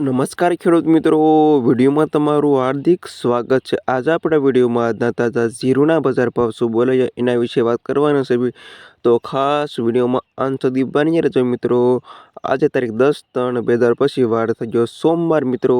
નમસ્કાર ખેડૂત મિત્રો, વિડીયોમાં તમારું હાર્દિક સ્વાગત છે. આજે આપણે વિડીયોમાં આજના તાજા ઝીરોના બજાર ભાવ શું બોલે છે, એના વિશે વાત કરવાના છે. તો ખાસ વિડીયોમાં અંત સુધી બની રહેજો મિત્રો. આજે તારીખ દસ ત્રણ બે હજાર પછી વાર થઈ ગયો સોમવાર મિત્રો.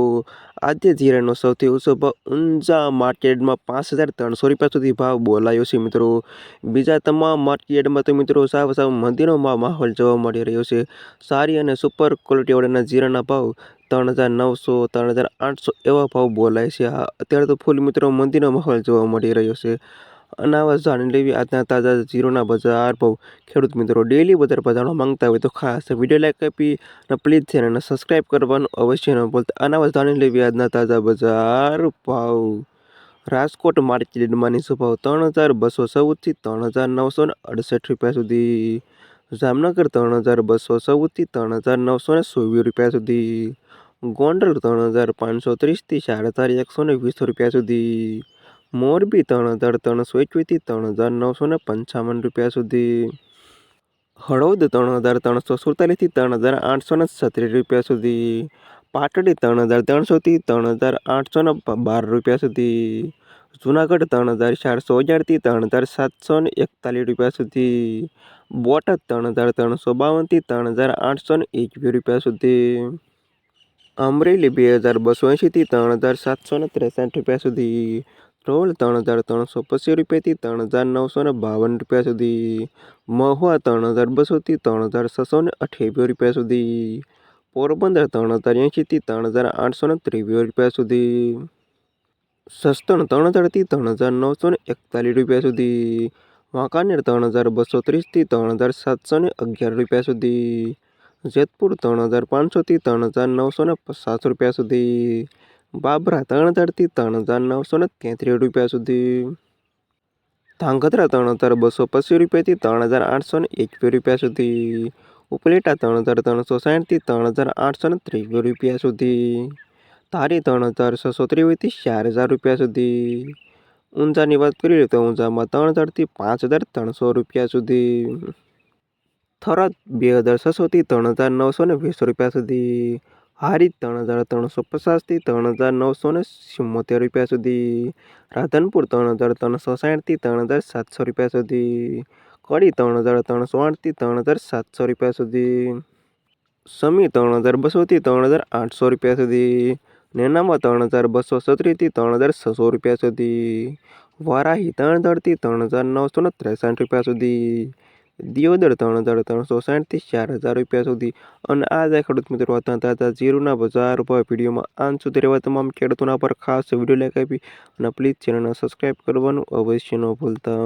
આજે જીરાનો સૌથી ઊંચો ભાવ ઊંઝા માર્કેટમાં પાંચ હજાર ત્રણસો રૂપિયા સુધી ભાવ બોલાયો છે મિત્રો. બીજા તમામ માર્કેટમાં તો મિત્રો સાવ સાવ મંદિરોમાં માહોલ જોવા મળી રહ્યો છે. સારી અને સુપર ક્વોલિટીવાળાના જીરાના ભાવ ત્રણ હજાર નવસો, ત્રણ હજાર આઠસો એવા ભાવ બોલાય છે. અત્યારે તો ફૂલ મિત્રો મંદીનો માહોલ જોવા મળી રહ્યો છે. અને આવા જાણી લેવી આજના તાજા જીરોના બજાર ભાવ. ખેડૂત મિત્રો ડેલી બજાર બજાવવા માંગતા હોય તો ખાસ વીડિયો લાઈક આપી અને પ્લીઝ ચેનલને સબસ્ક્રાઈબ કરવાનું અવશ્ય ન ભૂલતા. અને આવા જાણી લેવી આજના તાજા બજાર ભાવ. રાજકોટ માર્કેટમાંની ભાવ? ત્રણ હજાર બસો ચૌદથી ત્રણ હજાર નવસો ને અડસઠ રૂપિયા સુધી. જામનગર ત્રણ હજાર બસો ચૌદથી ત્રણ હજાર નવસો ને સોવીસ રૂપિયા સુધી. ગોંડલ ત્રણ હજાર પાંચસો ત્રીસથી ચાર હજાર એકસો ને વીસ રૂપિયા સુધી મોરબી ત્રણ હજાર ત્રણસો એકવીસથી ત્રણ હજાર નવસો ને પંચાવન રૂપિયા સુધી હળવદ ત્રણ હજાર ત્રણસો સુડતાલીસથી ત્રણ હજાર આઠસો ને છત્રીસ રૂપિયા સુધી પાટડી ત્રણ હજાર ત્રણસોથી ત્રણ હજાર આઠસો ને બાર રૂપિયા સુધી જુનાગઢ ત્રણ હજાર ચારસો અગિયારથી ત્રણ હજાર સાતસો ને એકતાલીસ રૂપિયા સુધી બોટાદ ત્રણ હજાર ત્રણસો બાવનથી ત્રણ હજાર આઠસો ને એકવીસ રૂપિયા સુધી અમરેલી બે હજાર બસો એંશીથી ત્રણ હજાર સાતસો ને ત્રેસઠ રૂપિયા સુધી ધ્રોલ ત્રણ હજાર ત્રણસો પચીસ રૂપિયાથી ત્રણ હજાર નવસો ને બાવન રૂપિયા સુધી મહુવા ત્રણ હજાર બસોથી ત્રણ હજાર છસો ને અઠ્યાવીસ રૂપિયા સુધી પોરબંદર ત્રણ હજાર એંશીથી ત્રણ હજાર આઠસો ને ત્રેવીસ રૂપિયા સુધી સસ્તણ ત્રણ હજારથી ત્રણ હજાર નવસો ને એકતાલીસ રૂપિયા સુધી વાંકાનેર ત્રણ હજાર બસો ત્રીસથી ત્રણ હજાર સાતસો ને અગિયાર રૂપિયા સુધી જેતપુર ત્રણ હજાર પાંચસોથી ત્રણ હજાર નવસો ને પચાસ રૂપિયા સુધી. બાબરા ત્રણ હજારથી ત્રણ હજાર નવસો ને તેત્રીસ રૂપિયા સુધી. ધાંગધ્રા ત્રણ હજાર બસો પચીસ રૂપિયાથી ત્રણ હજાર આઠસો ને એકવીસ રૂપિયા સુધી. ઉપલેટા ત્રણ હજાર ત્રણસો સાઠથી ત્રણ હજાર આઠસો ને ત્રેવીસ રૂપિયા સુધી. ધારી ત્રણ હજાર છસો ત્રેવીસથી ચાર હજાર રૂપિયા સુધી. ઊંઝાની વાત કરીએ તો ઊંઝામાં ત્રણ હજારથી પાંચ હજાર ત્રણસો રૂપિયા સુધી. થરાદ બે હજાર છસોથી ત્રણ હજાર નવસો ને વીસ રૂપિયા સુધી હારી ત્રણ હજાર ત્રણસો પચાસથી ત્રણ હજાર નવસો ને ચુમ્મોતેર રૂપિયા સુધી રાધનપુર ત્રણ હજાર ત્રણસો સાઠથી ત્રણ હજાર સાતસો રૂપિયા સુધી કડી ત્રણ હજાર ત્રણસો આઠથી ત્રણ હજાર સાતસો રૂપિયા સુધી સમી ત્રણ હજાર બસોથી ત્રણ હજાર આઠસો રૂપિયા સુધી નેનામાં ત્રણ હજાર બસો સત્રીસથી ત્રણ હજાર છસો રૂપિયા સુધી વારાહી ત્રણ હજારથી ત્રણ હજાર નવસો ને ત્રેસઠ રૂપિયા સુધી દિયોદર ત્રણ હજાર ત્રણસો સાઠથી ચાર હજાર રૂપિયા સુધી. અને આ જાય ખેડૂત મિત્રો હતા તાજા જીરુના બજાર પર વિડીયોમાં આન સુધી રહેવા તમામ ખેડૂતોના પર ખાસ વીડિયો લાઈક અને પ્લીઝ ચેનલને સબસ્ક્રાઈબ કરવાનું અવશ્ય ન ભૂલતા.